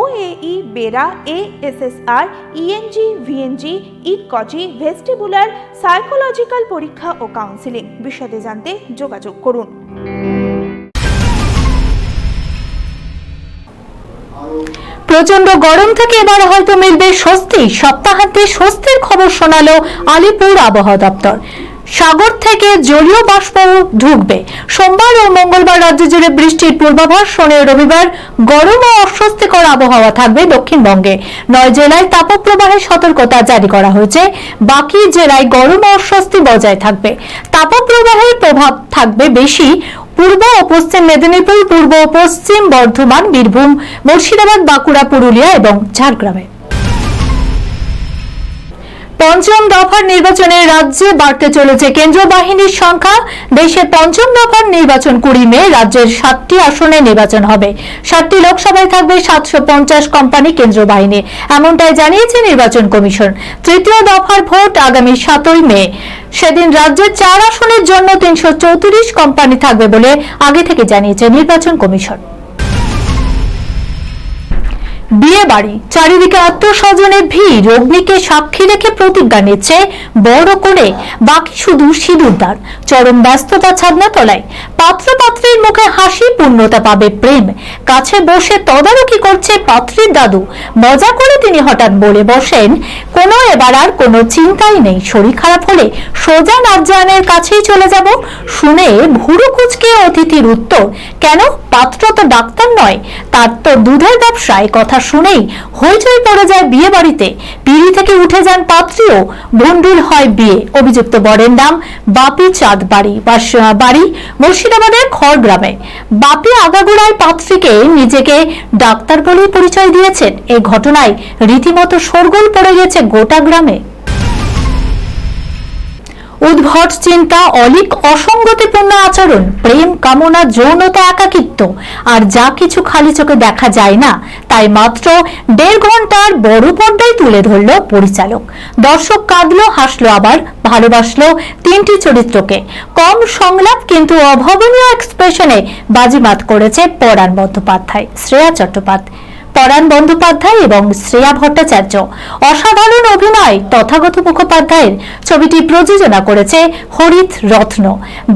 OAE BERA ASSR ENG VNG ইকজি vestibular psychological পরীক্ষা ও counselling বিশদে জানতে যোগাযোগ করুন। প্রচণ্ড গরম থেকে এবার হয়তো মিলবে স্বস্তি। সপ্তাহান্তে স্বস্তির খবর শোনালো আলিপুর আবহাওয়া দপ্তর। সাগর থেকে জলীয় বাষ্প ঢুকবে। সোমবার ও মঙ্গলবার রাজ্য জুড়ে বৃষ্টির পূর্বাভাস শনি রবিবার। গরম ও অস্বস্তিকর আবহাওয়া থাকবে দক্ষিণবঙ্গে। নয় জেলায় তাপপ্রবাহের সতর্কতা জারি করা হয়েছে। বাকি জেলায় গরম ও অস্বস্তি বজায় থাকবে। তাপপ্রবাহের প্রভাব থাকবে বেশি। পূর্ব ও পশ্চিম মেদিনীপুর, পূর্ব ও পশ্চিম বর্ধমান, বীরভূম, মুর্শিদাবাদ, বাঁকুড়া, পুরুলিয়া এবং ঝাড়গ্রামে। পঞ্চম দফার নির্বাচনে রাজ্যে বাড়তে চলেছে কেন্দ্রীয় বাহিনীর সংখ্যা। দেশে পঞ্চম দফার নির্বাচন কুড়ি মে, রাজ্যের সাতটি আসনে নির্বাচন হবে। সাতটি লোকসভায় থাকবে সাতশো পঞ্চাশ কোম্পানি কেন্দ্রীয় বাহিনী এমনটাই জানিয়েছে নির্বাচন কমিশন। তৃতীয় দফার ভোট আগামী সাতই মে। সেদিন রাজ্যের চার আসনের জন্য তিনশো চৌত্রিশ কোম্পানি থাকবে বলে আগে থেকে জানিয়েছে নির্বাচন কমিশন। বিয়ে বাড়ি। চারিদিকে আত্মস্বজনের ভিড়। অগ্নিকে সাক্ষী রেখে প্রতিজ্ঞা নিচ্ছে বড় করে। বাকি শুধু সিঁদুরদার চরম ব্যস্ততা ছাদনা তলায় পাত্র পাত্রীর মুখে হাসি, পূর্ণতা পাবে প্রেম। কাছে বসে তদারকি করছে পাত্রীর দাদু। মজা করে তিনি হঠাৎ বলে বসেন কোনো এবার আর কোনো চিন্তাই নেই। শরীর খারাপ হলে সোজা নার্জানের কাছেই চলে যাব। শুনে ভুরু কুচকে অতিথির উত্তর, কেন? পাত্র তো ডাক্তার নয়। তার তো দুধের ব্যবসায় কথা শুনেই হইচই পড়ে যায় বিয়ে বাড়িতে পিড়ি থেকে উঠে যান পাত্রীও। ভন্ডুল হয় বিয়ে, অভিযুক্ত বরের নাম বাপি চাঁদ বাড়ি বাড়ি মুর্শিদাবাদের খড়গ্রামে। বাপি আগাগোড়ায় পাত্রীকে নিজেকে ডাক্তার বলেই পরিচয় দিয়েছেন। এই ঘটনায় রীতিমতো শোরগোল পড়ে গেছে গোটা গ্রামে। উদ্ভট চিন্তা, অলিক, অসঙ্গতিপূর্ণ আচরণ, প্রেম, কামনা, যৌনতা, একাকিত্ব। আর যা কিছু খালি চোখে দেখা যায় না, তাই মাত্র দেড় ঘণ্টার বড় পর্দায় তুলে ধরল পরিচালক। দর্শক কাঁদলো, হাসলো, আবার ভালোবাসলো তিনটি চরিত্রকে। কম সংলাপ কিন্তু অভাবনীয় এক্সপ্রেশনে বাজিমাত করেছে পরাণ বন্দ্যোপাধ্যায়, শ্রেয়া চট্টোপাধ্যায়। পরাণ বন্দ্যোপাধ্যায় এবং শ্রেয়া ভট্টাচার্য। অসাধারণ অভিনয় তথাগত মুখোপাধ্যায়ের ছবিটি প্রযোজনা করেছে হরিত রত্ন।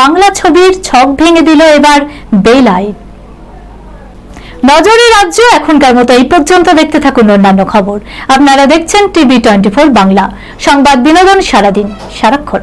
বাংলা ছবির ছক ভেঙে দিল এবার বেলাই নজরে রাজ্য, এখনকার মতো এই পর্যন্ত দেখতে থাকুন অন্যান্য খবর। আপনারা দেখছেন টিভি টোয়েন্টি বাংলা। সংবাদ বিনোদন সারাদিন, সারাক্ষণ।